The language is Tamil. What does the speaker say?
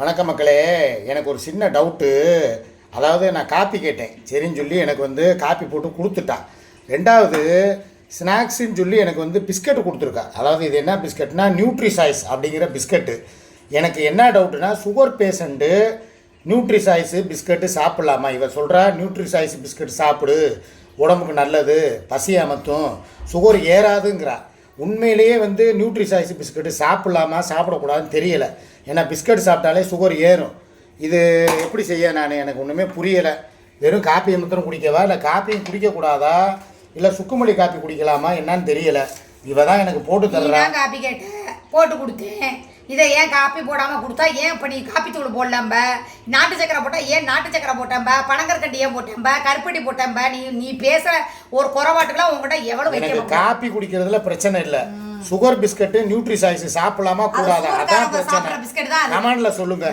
வணக்கம் மக்களே. எனக்கு ஒரு சின்ன டவுட்டு அதாவது நான் காப்பி கேட்டேன். சரின்னு சொல்லி எனக்கு வந்து காப்பி போட்டு கொடுத்துட்டான் ரெண்டாவது ஸ்நாக்ஸுன்னு சொல்லி எனக்கு வந்து பிஸ்கெட்டு கொடுத்துருக்கா. அதாவது இது என்ன பிஸ்கட்னா நியூட்ரிசாய்ஸ் அப்படிங்கிற பிஸ்கட்டு. எனக்கு என்ன டவுட்டுனா sugar patient nutri choice biscuit சாப்பிட்லாமா? இவர் சொல்கிறா நியூட்ரி சாய்ஸ் பிஸ்கட் சாப்பிடு. உடம்புக்கு நல்லது. பசி அமர்த்தும். சுகர் ஏறாதுங்கிறா. உண்மையிலேயே வந்து நியூட்ரி சாய்ஸ் பிஸ்கட்டு சாப்பிட்லாமா சாப்பிடக்கூடாதுன்னு தெரியலை. ஏன்னா பிஸ்கட் சாப்பிட்டாலே சுகர் ஏறும். இது எப்படி செய்ய நான்? எனக்கு ஒன்றுமே புரியலை. வெறும் காப்பி மாத்திரம் குடிக்கவா? இல்லை காப்பியும் குடிக்கக்கூடாதா? இல்லை சுக்குமல்லி காப்பி குடிக்கலாமா? என்னன்னு தெரியலை. இவ தான் எனக்கு போட்டு நீ தர்றா காப்பி கேட்டேன் போட்டு கொடுத்தேன். இதை ஏன் காப்பி போடாமல் கொடுத்தா? ஏன் இப்போ நீ காப்பி தூள் போடலம்ப? நாட்டு சக்கரை போட்டா ஏன் நாட்டு சக்கரை போட்டேன்பா பனங்கற்கண்டு ஏன் போட்டேன்பா கருப்பட்டி போட்டேன்பா நீ நீ பேசுகிற ஒரு குறவாட்டுக்கெல்லாம் உங்ககிட்ட எவ்வளோ வைக்க காப்பி குடிக்கிறதுல பிரச்சனை இல்லை. சுகர் பிஸ்கட்டு நியூட்ரி சாய்ஸ் சாப்பிடலாமா கூடாதா? அதான் பிரச்சனை. பிஸ்கட். கமெண்ட்ல சொல்லுங்க.